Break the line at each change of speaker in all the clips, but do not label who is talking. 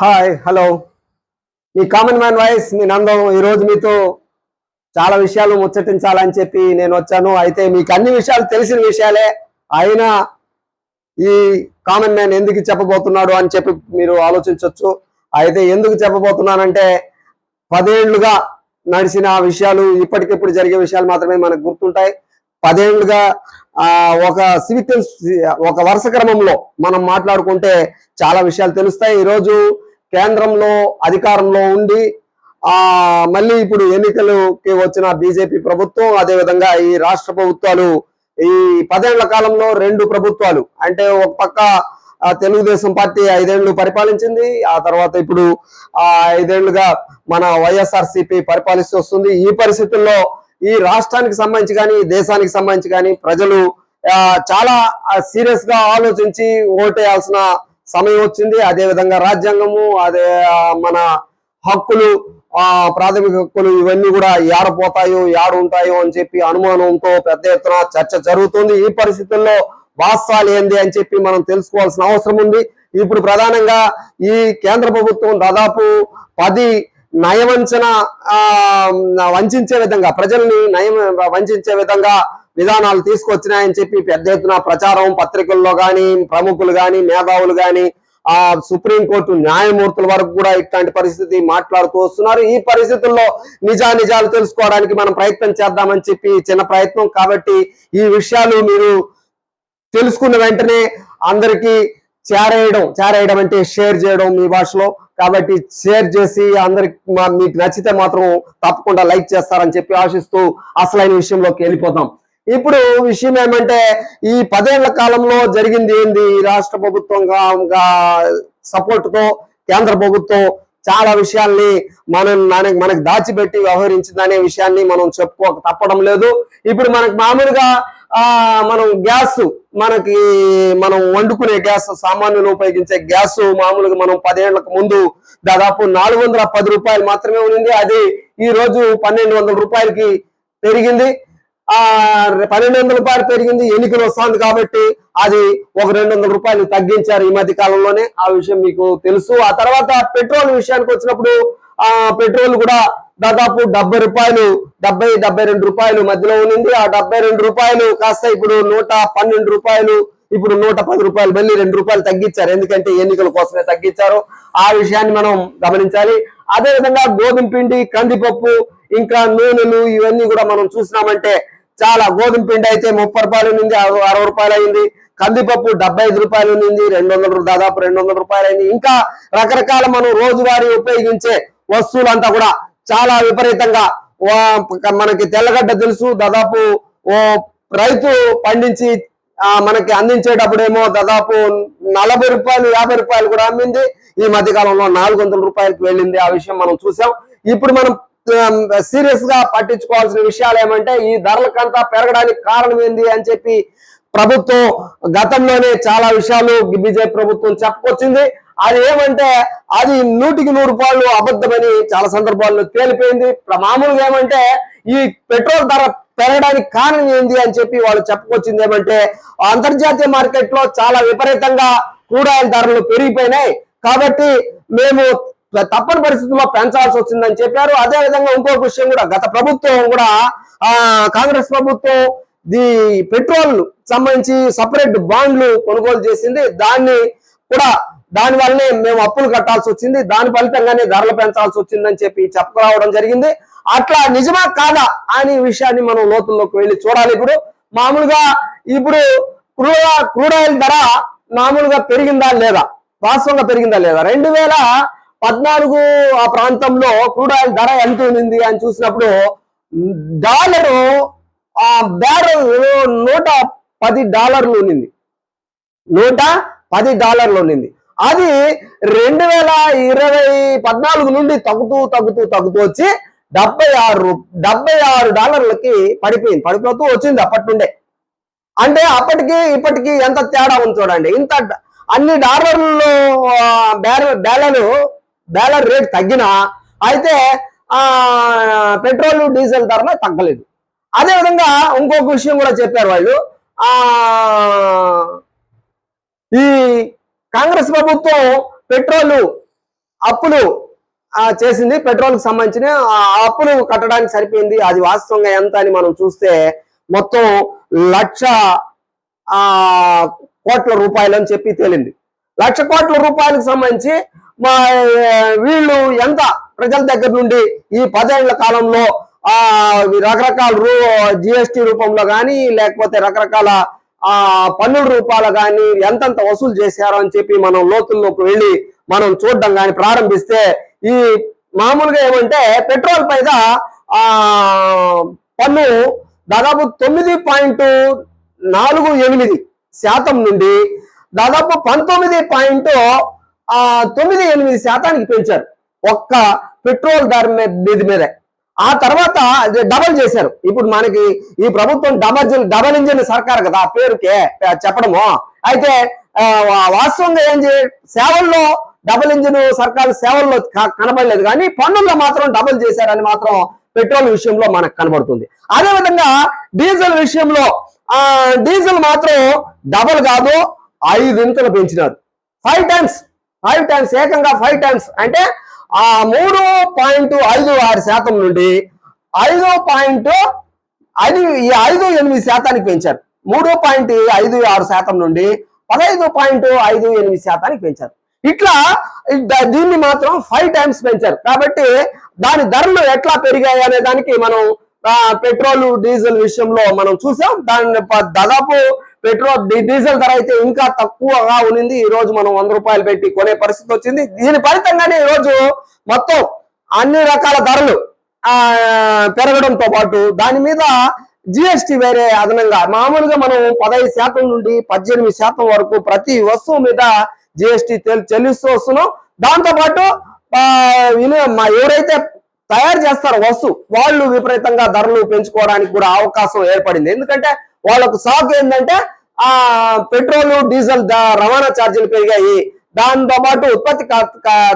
Hi hello మీ common man voice మీ నందం ఈరోజు మీతో చాలా విషయాలు ముచ్చటించాలని చెప్పి నేను వచ్చాను. అయితే మీకు అన్ని విషయాలు తెలిసిన విషయాలే. అయినా ఈ కామన్ మ్యాన్ ఎందుకు చెప్పబోతున్నాడు అని చెప్పి మీరు ఆలోచించవచ్చు అయితే ఎందుకు చెప్పబోతున్నానంటే పదేళ్ళుగా నడిచిన విషయాలు ఇప్పటికిప్పుడు జరిగే విషయాలు మాత్రమే మనకు గుర్తుంటాయి. పదేళ్ళుగా ఒక సీక్వెన్స్ ఒక వరుస క్రమంలో మనం మాట్లాడుకుంటే చాలా విషయాలు తెలుస్తాయి. ఈరోజు కేంద్రంలో అధికారంలో ఉండి ఆ మళ్ళీ ఇప్పుడు ఎన్నికలకి వచ్చిన బీజేపీ ప్రభుత్వం అదేవిధంగా ఈ రాష్ట్ర ప్రభుత్వాలు ఈ పదేళ్ళ కాలంలో రెండు ప్రభుత్వాలు అంటే ఒక పక్క తెలుగుదేశం పార్టీ ఐదేళ్ళు పరిపాలించింది ఆ తర్వాత ఇప్పుడు ఆ ఐదేళ్ళుగా మన వైఎస్ఆర్ పరిపాలిస్తూ వస్తుంది. ఈ పరిస్థితుల్లో ఈ రాష్ట్రానికి సంబంధించి కానీ దేశానికి సంబంధించి కానీ ప్రజలు చాలా సీరియస్గా ఆలోచించి ఓటేయాల్సిన సమయం వచ్చింది. అదే విధంగా రాజ్యాంగము అదే మన హక్కులు ఆ ప్రాథమిక హక్కులు ఇవన్నీ కూడా ఏడపోతాయో ఏడు ఉంటాయో అని చెప్పి అనుమానంతో పెద్ద ఎత్తున చర్చ జరుగుతుంది. ఈ పరిస్థితుల్లో వాస్తవాలు ఏంది అని చెప్పి మనం తెలుసుకోవాల్సిన అవసరం ఉంది. ఇప్పుడు ప్రధానంగా ఈ కేంద్ర ప్రభుత్వం దాదాపు పది నయవంచన ఆ వంచే విధంగా ప్రజల్ని నయం వంచే విధంగా విధానాలు తీసుకొచ్చినాయని చెప్పి పెద్ద ఎత్తున ప్రచారం పత్రికల్లో కానీ ప్రముఖులు కానీ మేధావులు కానీ ఆ సుప్రీంకోర్టు న్యాయమూర్తుల వరకు కూడా ఇట్లాంటి పరిస్థితి మాట్లాడుతూ వస్తున్నారు. ఈ పరిస్థితుల్లో నిజా నిజాలు తెలుసుకోవడానికి మనం ప్రయత్నం చేద్దామని చెప్పి చిన్న ప్రయత్నం కాబట్టి ఈ విషయాలు మీరు తెలుసుకున్న వెంటనే అందరికీ చేరేయడం చేరేయడం అంటే షేర్ చేయడం మీ భాషలో. కాబట్టి షేర్ చేసి అందరికి మా- మీకు నచ్చితే మాత్రం తప్పకుండా లైక్ చేస్తారని చెప్పి ఆశిస్తూ అసలైన విషయంలోకి వెళ్ళిపోతాం ఇప్పుడు విషయం ఏమంటే ఈ పదేళ్ళ కాలంలో జరిగింది ఏంది? ఈ రాష్ట్ర ప్రభుత్వం సపోర్ట్తో కేంద్ర ప్రభుత్వం చాలా విషయాల్ని మనం మనకి మనకు దాచిపెట్టి వ్యవహరించింది అనే విషయాన్ని మనం చెప్పుకోక తప్పడం లేదు. ఇప్పుడు మనకు మామూలుగా ఆ మనం గ్యాస్ మనకి మనం వండుకునే గ్యాస్ సామాన్యులు ఉపయోగించే గ్యాస్ మామూలుగా మనం పదేళ్ళకు ముందు దాదాపు నాలుగు వందల పది రూపాయలు మాత్రమే ఉంది అది ఈ రోజు పన్నెండు వందల రూపాయలకి పెరిగింది. ఆ పన్నెండు వందల రూపాయలు పెరిగింది ఎన్నికలు వస్తుంది కాబట్టి అది ఒక రెండు వందల రూపాయలు తగ్గించారు ఈ మధ్య కాలంలోనే. ఆ విషయం మీకు తెలుసు. ఆ తర్వాత పెట్రోల్ విషయానికి వచ్చినప్పుడు ఆ పెట్రోల్ కూడా దాదాపు డెబ్బై రూపాయలు డెబ్బై డెబ్బై రెండు రూపాయలు మధ్యలో ఉంది ఆ డెబ్బై రెండు రూపాయలు కాస్త ఇప్పుడు నూట పన్నెండు రూపాయలు ఇప్పుడు నూట పది రూపాయలు మళ్ళీ రెండు రూపాయలు తగ్గించారు. ఎందుకంటే ఎన్నికల కోసమే తగ్గించారు. ఆ విషయాన్ని మనం గమనించాలి. అదే విధంగా గోధుమ పిండి కందిపప్పు ఇంకా నూనెలు ఇవన్నీ కూడా మనం చూసినామంటే చాలా గోధుమ పిండి అయితే ముప్పై రూపాయలు ఉంది అరవై అరవై రూపాయలు అయింది. కందిపప్పు డెబ్బై ఐదు రూపాయలు ఉంది రెండు వందల దాదాపు రెండు వందల రూపాయలు అయింది. ఇంకా రకరకాల మనం రోజువారీ ఉపయోగించే వస్తువులంతా కూడా చాలా విపరీతంగా మనకి తెల్లగడ్డ తెలుసు దాదాపు ఓ రైతు పండించి ఆ మనకి అందించేటప్పుడేమో దాదాపు నలభై రూపాయలు యాభై రూపాయలు కూడా అమ్మింది. ఈ మధ్య కాలంలో నాలుగు వందల రూపాయలకు వెళ్ళింది ఆ విషయం మనం చూసాం. ఇప్పుడు మనం సీరియస్గా పట్టించుకోవాల్సిన విషయాలు ఏమంటే ఈ ధరలకంతా పెరగడానికి కారణం ఏంది అని చెప్పి ప్రభుత్వం గతంలోనే చాలా విషయాలు బీజేపీ ప్రభుత్వం చెప్పుకొచ్చింది. అది ఏమంటే అది నూటికి నూరు రూపాయలు అబద్ధమని చాలా సందర్భాల్లో తేలిపోయింది. మామూలుగా ఏమంటే ఈ పెట్రోల్ ధర పెరగడానికి కారణం ఏంది అని చెప్పి వాళ్ళు చెప్పుకొచ్చింది ఏమంటే అంతర్జాతీయ మార్కెట్లో చాలా విపరీతంగా కూడాయిల ధరలు పెరిగిపోయినాయి. కాబట్టి మేము తప్పని పరిస్థితుల్లో పెంచాల్సి వచ్చిందని చెప్పారు. అదే విధంగా ఇంకొక విషయం కూడా గత ప్రభుత్వం కూడా ఆ కాంగ్రెస్ ప్రభుత్వం ది పెట్రోల్ సంబంధించి సపరేట్ బాండ్లు కొనుగోలు చేసింది. దాన్ని కూడా దాని వల్లనే మేము అప్పులు కట్టాల్సి వచ్చింది. దాని ఫలితంగానే ధరలు పెంచాల్సి వచ్చిందని చెప్పి చెప్పుకురావడం జరిగింది. అట్లా నిజమా కాదా అనే విషయాన్ని మనం లోతుల్లోకి వెళ్ళి చూడాలి. ఇప్పుడు మామూలుగా ఇప్పుడు క్రూడ క్రూడ్ ఆయిల్ ధర మామూలుగా పెరిగిందా లేదా? వాస్తవంగా పెరిగిందా లేదా? రెండు వేల పద్నాలుగు ఆ ప్రాంతంలో క్రూడ్ ఆయిల్ ధర ఎంత ఉంది అని చూసినప్పుడు డాలరు ఆ బ్యారల్ నూట పది డాలర్లు ఉన్నింది నూట పది డాలర్లు ఉన్నింది అది రెండు వేల ఇరవై పద్నాలుగు నుండి తగ్గుతూ తగ్గుతూ తగ్గుతూ వచ్చి డెబ్బై ఆరు డెబ్బై ఆరు డాలర్లకి పడిపోయింది. పడిపోతూ వచ్చింది అప్పటి నుండే అంటే అప్పటికి ఇప్పటికి ఎంత తేడా ఉంది చూడండి. ఇంత అన్ని డాలర్లు బ్యారల్ బ్యాలర్ డాలర్ రేట్ తగ్గినా అయితే ఆ పెట్రోల్ డీజిల్ ధరలు తగ్గలేదు. అదే విధంగా ఇంకొక విషయం కూడా చెప్పారు వాళ్ళు. ఆ ఈ కాంగ్రెస్ ప్రభుత్వం పెట్రోల్ అప్పులు చేసింది. పెట్రోల్కి సంబంధించిన ఆ అప్పులు కట్టడానికి సరిపోయింది. అది వాస్తవంగా ఎంత అని మనం చూస్తే మొత్తం లక్ష కోట్ల రూపాయలు అని చెప్పి తేలింది. లక్ష కోట్ల రూపాయలకు సంబంధించి మా వీళ్ళు ఎంత ప్రజల దగ్గర నుండి ఈ పదేళ్ళ కాలంలో ఆ రకరకాల రూ జిఎస్టి రూపంలో కానీ లేకపోతే రకరకాల ఆ పన్నుల రూపాయలు కానీ ఎంతంత వసూలు చేశారో అని చెప్పి మనం లోతుల్లోకి వెళ్ళి మనం చూడడం కానీ ప్రారంభిస్తే ఈ మామూలుగా ఏమంటే పెట్రోల్ పైన ఆ పన్ను దాదాపు తొమ్మిది పాయింట్ నాలుగు ఎనిమిది శాతం నుండి దాదాపు పంతొమ్మిది పాయింట్ ఆ తొమ్మిది ఎనిమిది శాతానికి పెంచారు. ఒక్క పెట్రోల్ ధర మీద మీద మీదే. ఆ తర్వాత డబల్ చేశారు. ఇప్పుడు మనకి ఈ ప్రభుత్వం డబల్ డబల్ ఇంజిన్ సర్కార్ కదా ఆ పేరుకే చెప్పడము. అయితే వాస్తవంగా ఏం చే సేవల్లో డబుల్ ఇంజిన్ సర్కార్ సేవల్లో కనబడలేదు. కానీ పన్నుల్లో మాత్రం డబల్ చేశారని మాత్రం పెట్రోల్ విషయంలో మనకు కనబడుతుంది. అదే విధంగా డీజిల్ విషయంలో ఆ డీజిల్ మాత్రం డబల్ కాదు ఐదింతలు పెంచినారు. ఫైవ్ టైమ్స్ ఫైవ్ టైమ్స్ ఏకంగా ఫైవ్ టైమ్స్ అంటే ఆ మూడు పాయింట్ ఐదు ఆరు శాతం నుండి ఐదు పాయింట్ ఐదు ఈ ఐదు ఎనిమిది శాతానికి పెంచారు. మూడు పాయింట్ ఐదు ఆరు శాతం నుండి పదహైదు పాయింట్ ఐదు ఎనిమిది శాతానికి పెంచారు. ఇట్లా దీన్ని మాత్రం ఫైవ్ టైమ్స్ పెంచారు. కాబట్టి దాని ధరలు ఎట్లా పెరిగాయి అనే దానికి మనం పెట్రోల్ డీజిల్ విషయంలో మనం చూసాం. దాని దాదాపు పెట్రోల్ డీజిల్ ధర అయితే ఇంకా తక్కువగా ఉన్నింది. ఈ రోజు మనం వంద రూపాయలు పెట్టి కొనే పరిస్థితి వచ్చింది. దీని ఫలితంగానే ఈ రోజు మొత్తం అన్ని రకాల ధరలు ఆ పెరగడంతో పాటు దాని మీద జిఎస్టి వేరే అదనంగా. మామూలుగా మనం పదహైదు శాతం నుండి పద్దెనిమిది శాతం వరకు ప్రతి వస్తువు మీద జిఎస్టి చెల్లిస్తూ వస్తున్నాం. దాంతో పాటు మా ఎవరైతే తయారు చేస్తారో వస్తువు వాళ్ళు విపరీతంగా ధరలు పెంచుకోవడానికి కూడా అవకాశం ఏర్పడింది. ఎందుకంటే వాళ్ళకు సాకు ఏంటంటే ఆ పెట్రోల్ డీజిల్ రవాణా ఛార్జీలు పెరిగాయి. దాంతో పాటు ఉత్పత్తి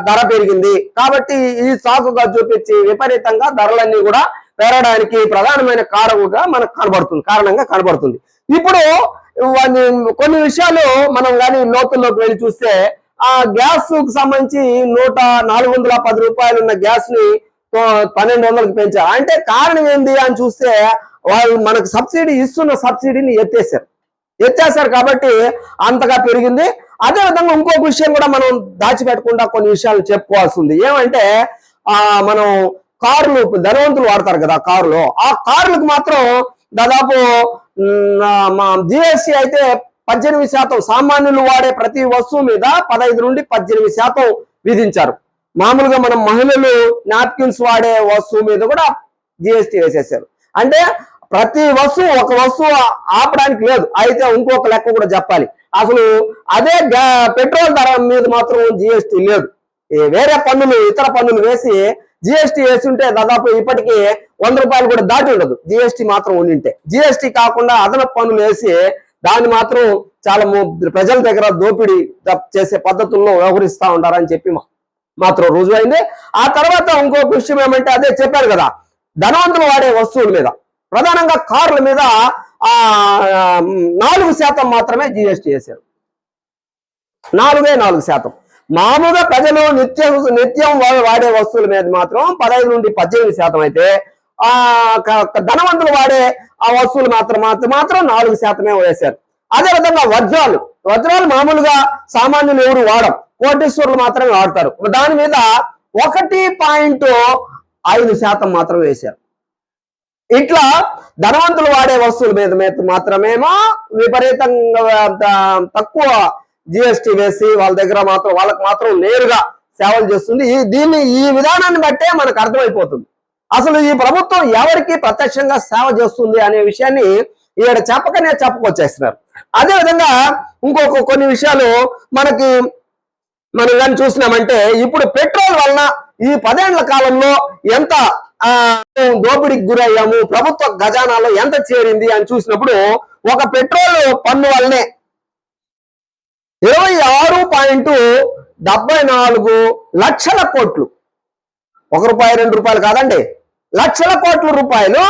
ధర పెరిగింది. కాబట్టి ఈ సాకుగా చూపించి విపరీతంగా ధరలన్నీ కూడా పెరగడానికి ప్రధానమైన కారణంగా మనకు కనబడుతుంది కారణంగా కనబడుతుంది. ఇప్పుడు కొన్ని విషయాలు మనం కానీ లోతుల్లోకి వెళ్ళి చూస్తే ఆ గ్యాస్కు సంబంధించి నూట నాలుగు వందల పది రూపాయలు ఉన్న గ్యాస్ని పన్నెండు వందలకు పెంచారు అంటే కారణం ఏంది అని చూస్తే వాళ్ళు మనకు సబ్సిడీ ఇస్తున్న సబ్సిడీని ఎత్తేసారు. ఎత్తేసారు కాబట్టి అంతగా పెరిగింది. అదే విధంగా ఇంకొక విషయం కూడా మనం దాచిపెట్టకుండా కొన్ని విషయాలు చెప్పుకోవాల్సి ఉంది ఏమంటే ఆ మనం కార్లు ధనవంతులు వాడతారు కదా కార్లు. ఆ కార్లకు మాత్రం దాదాపు మ్, జిఎస్టి అయితే పద్దెనిమిది శాతం సామాన్యులు వాడే ప్రతి వస్తువు మీద పదహైదు నుండి పద్దెనిమిది శాతం విధించారు. మామూలుగా మనం మహిళలు నాప్కిన్స్ వాడే వస్తువు మీద కూడా జిఎస్టి వేసేసారు. అంటే ప్రతి వస్తువు ఒక వస్తువు ఆపడానికి లేదు. అయితే ఇంకొక లెక్క కూడా చెప్పాలి. అసలు అదే పెట్రోల్ ధర మీద మాత్రం జిఎస్టి లేదు. వేరే పన్నులు ఇతర పన్నులు వేసి జిఎస్టి వేసి ఉంటే దాదాపు ఇప్పటికీ వంద రూపాయలు కూడా దాటి ఉండదు. జిఎస్టి మాత్రం ఉండింటే. జిఎస్టి కాకుండా అదనపు పన్నులు వేసి దాన్ని మాత్రం చాలా ప్రజల దగ్గర దోపిడీ చేసే పద్ధతుల్లో వ్యవహరిస్తా ఉంటారని చెప్పి మాత్రం రుజువు అయింది ఆ తర్వాత ఇంకొక విషయం ఏమంటే అదే చెప్పారు కదా ధనవంతులు వాడే వస్తువుల మీద ప్రధానంగా కార్ల మీద ఆ నాలుగు శాతం మాత్రమే జిఎస్టి వేశారు నాలుగే నాలుగు శాతం. మామూలుగా ప్రజలు నిత్యం నిత్యం వాడే వస్తువుల మీద మాత్రం పదహైదు నుండి పద్దెనిమిది శాతం అయితే ఆ ధనవంతులు వాడే ఆ వస్తువులు మాత్రం మాత్రం మాత్రం నాలుగు శాతమే వేశారు. అదే విధంగా వజ్రాలు. వజ్రాలు మామూలుగా సామాన్యులు ఎవరు వాడం? కోటేశ్వరులు మాత్రమే వాడతారు దాని మీద ఒకటి పాయింట్ ఐదు శాతం మాత్రమే వేశారు. ఇట్లా ధనవంతులు వాడే వస్తువుల మీద మీద మాత్రమేమో విపరీతంగా తక్కువ జిఎస్టి వేసి వాళ్ళ దగ్గర మాత్రం వాళ్ళకి మాత్రం నేరుగా సేవలు చేస్తుంది. ఈ దీన్ని ఈ విధానాన్ని బట్టే మనకు అర్థమైపోతుంది. అసలు ఈ ప్రభుత్వం ఎవరికి ప్రత్యక్షంగా సేవ చేస్తుంది అనే విషయాన్ని ఈడ చెప్పకనే చెప్పుకొచ్చేస్తున్నారు. అదే విధంగా ఇంకొక కొన్ని విషయాలు మనకి మనం కానీ చూసినామంటే ఇప్పుడు పెట్రోల్ వలన ఈ పదేళ్ళ కాలంలో ఎంత దోపిడీకి గురయ్యాము ప్రభుత్వ ఖజానాలో ఎంత చేరింది అని చూసినప్పుడు ఒక పెట్రోల్ పన్ను వల్లనే ఇరవై ఆరు పాయింట్ డెబ్బై నాలుగు లక్షల కోట్లు. ఒక రూపాయి రెండు రూపాయలు కాదండి. లక్షల కోట్ల రూపాయలు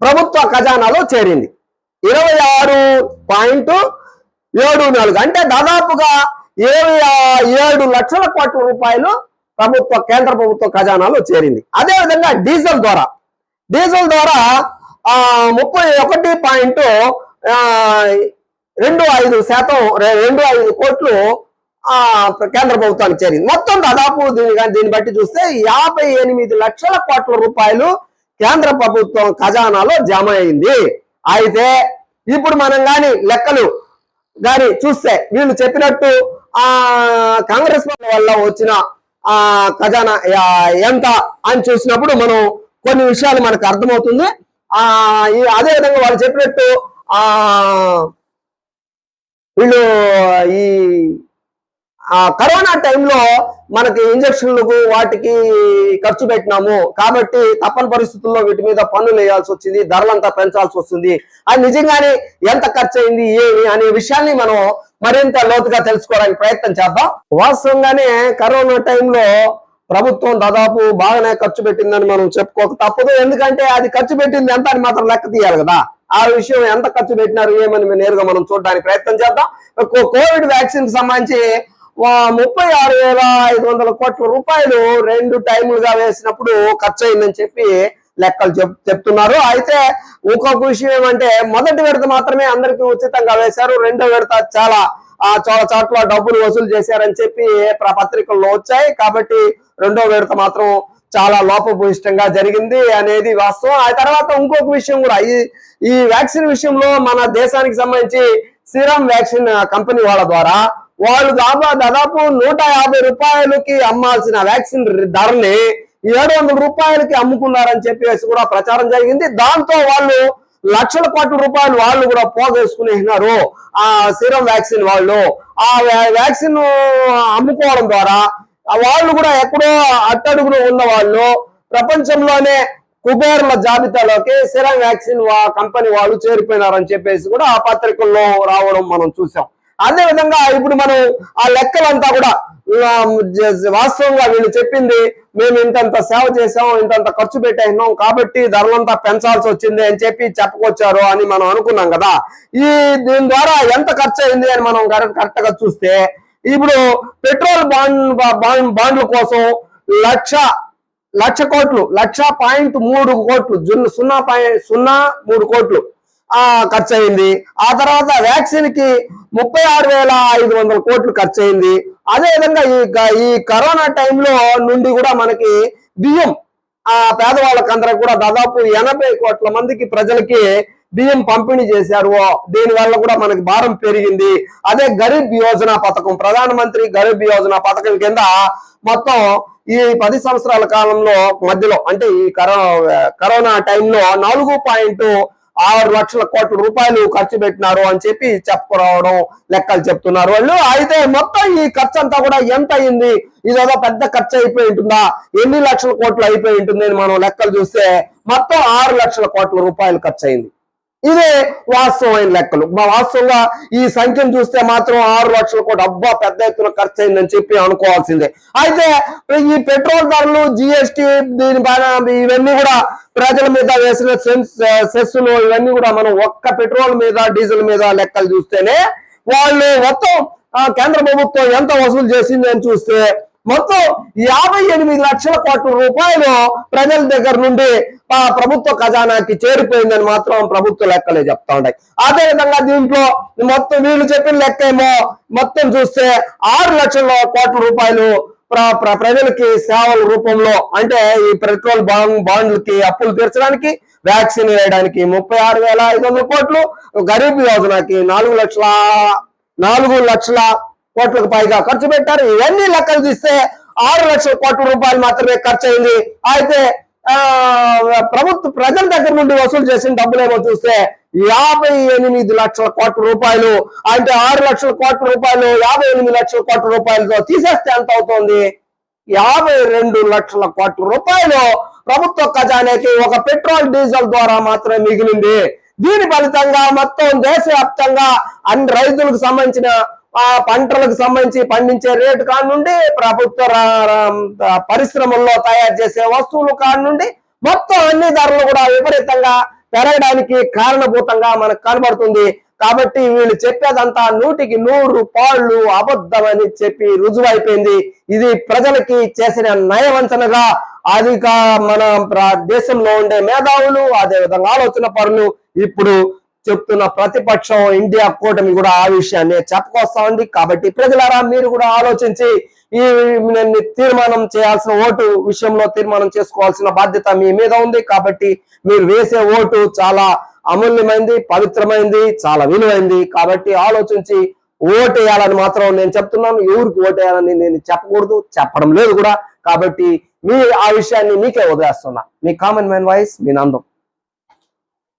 ప్రభుత్వ ఖజానాలో చేరింది. ఇరవై ఆరు పాయింట్ ఏడు నాలుగు. అంటే దాదాపుగా ఇరవై ఏడు లక్షల కోట్ల రూపాయలు ప్రభుత్వ కేంద్ర ప్రభుత్వ ఖజానాలో చేరింది. అదే విధంగా డీజిల్ ద్వారా. డీజిల్ ద్వారా ఆ ముప్పై ఒకటి పాయింట్ రెండు ఐదు శాతం రెండు ఐదు కోట్లు ఆ కేంద్ర ప్రభుత్వానికి చేరింది. మొత్తం దాదాపు దీని దీన్ని బట్టి చూస్తే యాభై ఎనిమిది లక్షల కోట్ల రూపాయలు కేంద్ర ప్రభుత్వం ఖజానాలో జమ అయింది. అయితే ఇప్పుడు మనం కానీ లెక్కలు కానీ చూస్తే వీళ్ళు చెప్పినట్టు ఆ కాంగ్రెస్ వాళ్ళ వల్ల వచ్చిన ఆ ఖజానా ఎంత అని చూసినప్పుడు మనం కొన్ని విషయాలు మనకు అర్థమవుతుంది. ఆ ఈ అదే విధంగా వాళ్ళు చెప్పినట్టు ఆ వీళ్ళు ఈ ఆ కరోనా టైంలో మనకి ఇంజక్షన్లకు వాటికి ఖర్చు పెట్టినాము. కాబట్టి తప్పని పరిస్థితుల్లో వీటి మీద పన్నులు వేయాల్సి వచ్చింది ధరలంతా పెంచాల్సి వస్తుంది. అది నిజంగానే ఎంత ఖర్చు అయింది ఏమి అనే విషయాన్ని మనం మరింత లోతుగా తెలుసుకోవడానికి ప్రయత్నం చేద్దాం. వాస్తవంగానే కరోనా టైంలో ప్రభుత్వం దాదాపు బాగానే ఖర్చు పెట్టిందని మనం చెప్పుకోక తప్పదు. ఎందుకంటే అది ఖర్చు పెట్టింది ఎంత అని మాత్రం లెక్క తీయాలి కదా. ఆ విషయం ఎంత ఖర్చు పెట్టినారు ఏమని నేరుగా మనం చూడడానికి ప్రయత్నం చేద్దాం. కోవిడ్ వ్యాక్సిన్ సంబంధించి ముప్పై ఆరు వేల ఐదు వందల కోట్ల రూపాయలు రెండు టైములుగా వేసినప్పుడు ఖర్చు అయిందని చెప్పి లెక్కలు చెప్ చెప్తున్నారు. అయితే ఇంకొక విషయం ఏమంటే మొదటి విడత మాత్రమే అందరికీ ఉచితంగా వేశారు. రెండో విడత చాలా ఆ చాలా చోట్ల డబ్బులు వసూలు చేశారని చెప్పి పత్రికల్లో వచ్చాయి. కాబట్టి రెండో విడత మాత్రం చాలా లోపభూయిష్టంగా జరిగింది అనేది వాస్తవం. ఆ తర్వాత ఇంకొక విషయం కూడా ఈ ఈ వ్యాక్సిన్ విషయంలో మన దేశానికి సంబంధించి సిరం వ్యాక్సిన్ కంపెనీ వాళ్ళ ద్వారా వాళ్ళు దాదాపు దాదాపు నూట యాభై రూపాయలకి అమ్మాల్సిన వ్యాక్సిన్ ధరని ఏడు వందల రూపాయలకి అమ్ముకున్నారని చెప్పేసి కూడా ప్రచారం జరిగింది. దాంతో వాళ్ళు లక్షల కోట్ల రూపాయలు వాళ్ళు కూడా పోగేసుకునేసినారు ఆ సిరం వ్యాక్సిన్ వాళ్ళు. ఆ వ్యాక్సిన్ అమ్ముకోవడం ద్వారా వాళ్ళు కూడా ఎక్కడో అట్టడుగున ఉన్న వాళ్ళు ప్రపంచంలోనే కుబేర్ల జాబితాలోకి సిరం వ్యాక్సిన్ వా- కంపెనీ వాళ్ళు చేరిపోయినారని చెప్పేసి కూడా ఆ పత్రికల్లో రావడం మనం చూసాం. అదే విధంగా ఇప్పుడు మనం ఆ లెక్కలంతా కూడా జ- వాస్తవంగా వీళ్ళు చెప్పింది మేము ఇంతంత సేవ చేసాం ఇంతంత ఖర్చు పెట్టేసినాం కాబట్టి ధరలంతా పెంచాల్సి వచ్చింది అని చెప్పి చెప్పుకొచ్చారు అని మనం అనుకున్నాం కదా. ఈ దీని ద్వారా ఎంత ఖర్చు అయింది అని మనం కరెక్ట్గా చూస్తే ఇప్పుడు పెట్రోల్ బాండ్ బాండ్ బాండ్ల కోసం లక్ష లక్ష కోట్లు లక్ష పాయింట్ మూడు కోట్లు జున్- సున్నా పాయింట్ సున్నా మూడు కోట్లు ఖర్చు అయింది ఆ తర్వాత వ్యాక్సిన్కి ముప్పై ఆరు వేల ఐదు వందల కోట్లు ఖర్చు అయింది అదే విధంగా ఈ ఈ కరోనా టైంలో నుండి కూడా మనకి బియ్యం ఆ పేదవాళ్ళకి అందరూ కూడా దాదాపు ఎనభై కోట్ల మందికి ప్రజలకి బియ్యం పంపిణీ చేశారు. దీని వల్ల కూడా మనకి భారం పెరిగింది. అదే గరీబ్ యోజన పథకం ప్రధానమంత్రి గరీబ్ యోజన పథకం కింద మొత్తం ఈ పది సంవత్సరాల కాలంలో మధ్యలో అంటే ఈ కరోనా కరోనా టైంలో నాలుగు పాయింట్ ఆరు లక్షల కోట్ల రూపాయలు ఖర్చు పెట్టినారు అని చెప్పి చెప్పుకురావడం లెక్కలు చెప్తున్నారు. వాళ్ళు అయితే మొత్తం ఈ ఖర్చు అంతా కూడా ఎంత అయింది? ఇదేదో పెద్ద ఖర్చు అయిపోయి ఉంటుందా? ఎన్ని లక్షల కోట్లు అయిపోయి ఉంటుంది మనం లెక్కలు చూస్తే మొత్తం ఆరు లక్షల కోట్ల రూపాయలు ఖర్చు అయింది. ఇదే వాస్తవమైన లెక్కలు. మా వాస్తవంగా ఈ సంఖ్యను చూస్తే మాత్రం ఆరు లక్షల కోటి అబ్బా పెద్ద ఎత్తున ఖర్చు అయిందని చెప్పి అనుకోవాల్సిందే. అయితే ఈ పెట్రోల్ ధరలు జిఎస్టి దీనిపైన ఇవన్నీ కూడా ప్రజల మీద వేసిన సెన్స్ సెస్సులు ఇవన్నీ కూడా మనం ఒక్క పెట్రోల్ మీద డీజిల్ మీద లెక్కలు చూస్తేనే వాళ్ళు మొత్తం కేంద్ర ప్రభుత్వం ఎంత వసూలు చేసింది అని చూస్తే మొత్తం యాభై ఎనిమిది లక్షల కోట్ల రూపాయలు ప్రజల దగ్గర నుండి ప్రభుత్వ ఖజానాకి చేరిపోయిందని మాత్రం ప్రభుత్వ లెక్కలే చెప్తా ఉన్నాయి అదేవిధంగా దీంట్లో మొత్తం వీళ్ళు చెప్పిన లెక్క ఏమో మొత్తం చూస్తే ఆరు లక్షల కోట్ల రూపాయలు ప్ర- ప్ర- ప్రజలకి సేవల రూపంలో అంటే ఈ పెట్రోల్ బాండ్ బాండ్లకి అప్పులు తీర్చడానికి వ్యాక్సిన్ వేయడానికి ముప్పై ఆరు వేల ఐదు వందల కోట్లు గరీబ్ యోజనకి నాలుగు లక్షల నాలుగు లక్షల కోట్లకు పైగా ఖర్చు పెట్టారు. ఇవన్నీ లెక్కలు తీస్తే ఆరు లక్షల కోట్ల రూపాయలు మాత్రమే ఖర్చు అయింది అయితే ఆ ప్రభుత్వ ప్రజల దగ్గర నుండి వసూలు చేసిన డబ్బులేమో చూస్తే యాభై ఎనిమిది లక్షల కోట్ల రూపాయలు. అంటే ఆరు లక్షల కోట్ల రూపాయలు యాభై ఎనిమిది లక్షల కోట్ల రూపాయలతో తీసేస్తే ఎంత అవుతుంది? యాభై రెండు లక్షల కోట్ల రూపాయలు ప్రభుత్వ ఖజానాకి ఒక పెట్రోల్ డీజిల్ ద్వారా మాత్రమే మిగిలింది. దీని ఫలితంగా మొత్తం దేశవ్యాప్తంగా అన్ని రైతులకు సంబంధించిన ఆ పంటలకు సంబంధించి పండించే రేటు కాడి నుండి ప్రభుత్వ పరిశ్రమల్లో తయారు చేసే వస్తువులు కాడి నుండి మొత్తం అన్ని ధరలు కూడా విపరీతంగా పెరగడానికి కారణభూతంగా మనకు కనబడుతుంది. కాబట్టి వీళ్ళు చెప్పేదంతా నూటికి నూరు పాళ్ళు అబద్ధమని చెప్పి రుజువైపోయింది. ఇది ప్రజలకి చేసిన నయవంచనగా అది మన దేశంలో ఉండే మేధావులు అదేవిధంగా ఆలోచన పరులు ఇప్పుడు చెప్తున్న ప్రతిపక్షం ఇండియా కూటమి కూడా ఆ విషయాన్ని చెప్పుకొస్తా ఉంది. కాబట్టి ప్రజలారా మీరు కూడా ఆలోచించి ఈ తీర్మానం చేయాల్సిన ఓటు విషయంలో తీర్మానం చేసుకోవాల్సిన బాధ్యత మీ మీద ఉంది. కాబట్టి మీరు వేసే ఓటు చాలా అమూల్యమైంది పవిత్రమైంది చాలా విలువైంది. కాబట్టి ఆలోచించి ఓటేయాలని మాత్రం నేను చెప్తున్నాను. ఎవరికి ఓటేయాలని నేను చెప్పకూడదు చెప్పడం లేదు కూడా. కాబట్టి మీ ఆ విషయాన్ని మీకే వదిలేస్తున్నా. మీ కామన్ మ్యాన్ వాయిస్ మీ నందం.